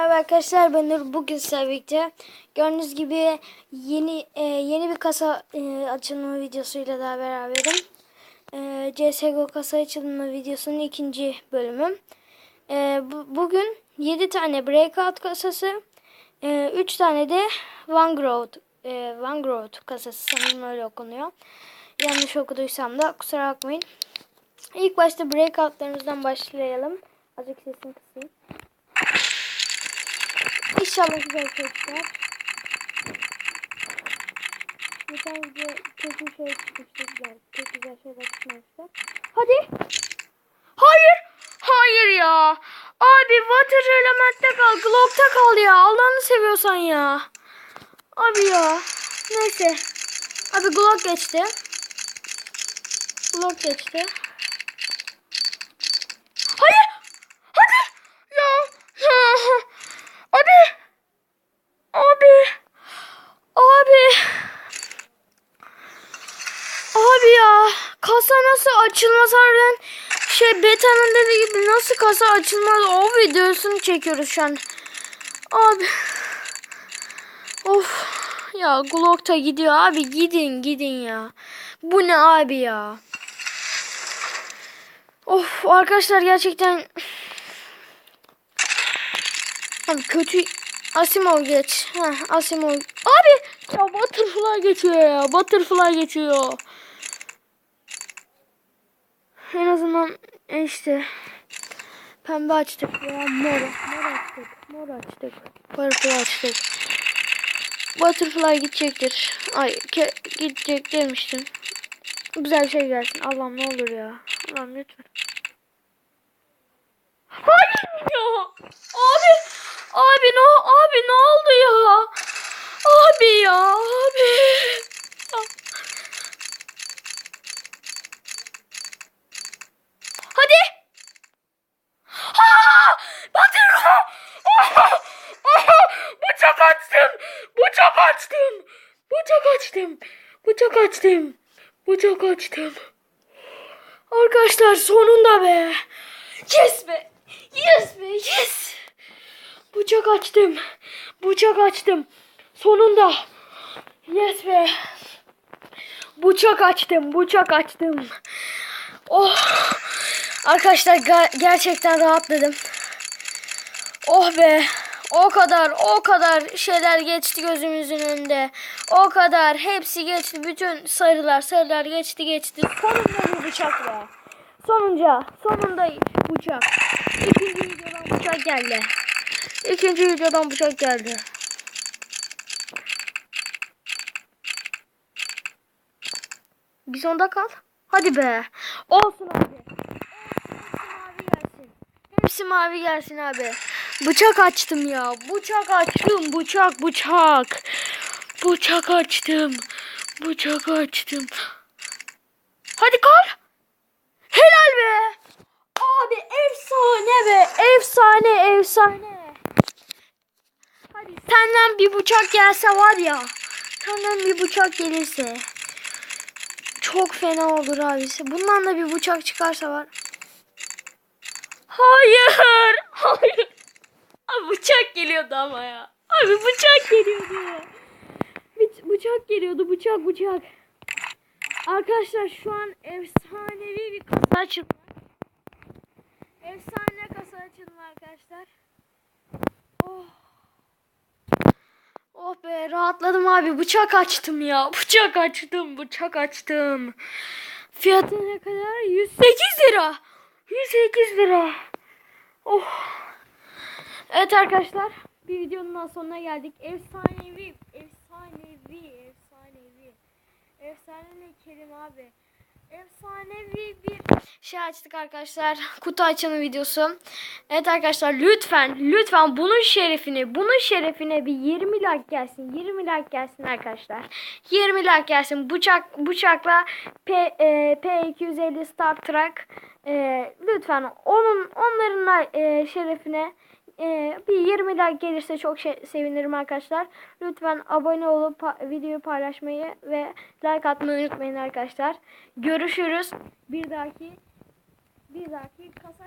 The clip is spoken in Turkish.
Merhaba arkadaşlar ben Nur. Bugün sizlerle gördüğünüz gibi yeni e, yeni bir kasa e, açılma videosuyla daha beraberim. E, CSGO kasa açılma videosunun ikinci bölümü. E, bu, bugün 7 tane breakout kasası, 3 tane de Vanguard, e, Vanguard kasası sanırım öyle okunuyor. Yanlış okuduysam da kusura bakmayın. İlk başta breakoutlarımızdan başlayalım. İnşallah güzel şey çıkar. Geçen video kötü şey çıkmıştı güzel. Çok güzel şeyler çıkmıştı. Hadi. Hayır. Hayır ya. Abi water elementte kal. Glock'ta kal ya. Allah'ını seviyorsan ya. Abi ya. Neyse. Abi Glock geçti. Glock geçti. Hayır. Hadi. Ya. Ya. Hadi. Abi. Abi. Abi ya. Kasa nasıl açılmaz harbiden. Şey Beta'nın dediği gibi nasıl kasa açılmaz o videosunu çekiyoruz şu an. Abi. Of. Ya Glock da gidiyor abi gidin gidin ya. Bu ne abi ya. Of arkadaşlar gerçekten Abi kötü Asimov geç. Heh, Asimov. Abi ya Butterfly geçiyor ya. Butterfly geçiyor. En azından e, işte pembe açtık veya mor. Mor açtık. Mor açtık. Purple açtık. Butterfly gidecektir. Ay gidecek demiştim. Güzel şey gelsin. Allah'ım ne olur ya. Allah'ım lütfen. Hayır ya. Abi. Abi ne abi ne oldu ya? Abi ya abi. Hadi. Ha! Batır. Bıçak açtım. Bıçak açtım. Bıçak açtım. Bıçak açtım. Bıçak açtım. Arkadaşlar sonunda be. Yes be. Yes be. Yes. Bıçak açtım. Bıçak açtım. Sonunda. Yes be. Bıçak açtım. Bıçak açtım. Oh. Arkadaşlar gerçekten rahatladım. Oh be. O kadar o kadar şeyler geçti gözümüzün önünde. O kadar hepsi geçti. Bütün sarılar sarılar geçti geçti. Sonunda bir bıçakla. Sonunca sonunda bıçak. İkinci videodan bıçak geldi. İkinci videodan bıçak geldi. Biz onda kal. Hadi be. Olsun abi. Olsun, mavi gelsin. Hepsi mavi gelsin abi. Bıçak açtım ya. Bıçak açtım. Bıçak bıçak. Bıçak açtım. Bıçak açtım. Hadi kal. Helal be. Abi efsane be. Efsane efsane. Hadi senden bir bıçak gelse var ya. Senden bir bıçak gelirse. Çok fena olur abisi. Bundan da bir bıçak çıkarsa var. Hayır. Hayır. Geliyordu ama ya. Abi bıçak geliyordu ya. Bıç- bıçak geliyordu bıçak bıçak. Arkadaşlar şu an efsanevi bir kasa açıldı. Efsane kasa açıldı arkadaşlar. Oh. Oh be rahatladım abi. Bıçak açtım ya. Bıçak açtım. Bıçak açtım. Fiyatı ne kadar? 108 lira. 108 lira. Oh. Evet arkadaşlar. Bir videonun daha sonuna geldik. Efsanevi. Efsanevi. Efsanevi. Efsane ne kelime abi. Efsanevi bir şey açtık arkadaşlar. Kutu açımı videosu. Evet arkadaşlar lütfen lütfen bunun şerefine bunun şerefine bir 20 like gelsin. 20 like gelsin arkadaşlar. 20 like gelsin. Bıçak bıçakla P, e, P250 Star Trek e, lütfen onun onların e, şerefine e, bir 20 like gelirse çok şey, sevinirim arkadaşlar. Lütfen abone olup pa- videoyu paylaşmayı ve like atmayı unutmayın arkadaşlar. Görüşürüz. Bir dahaki bir dahaki kasa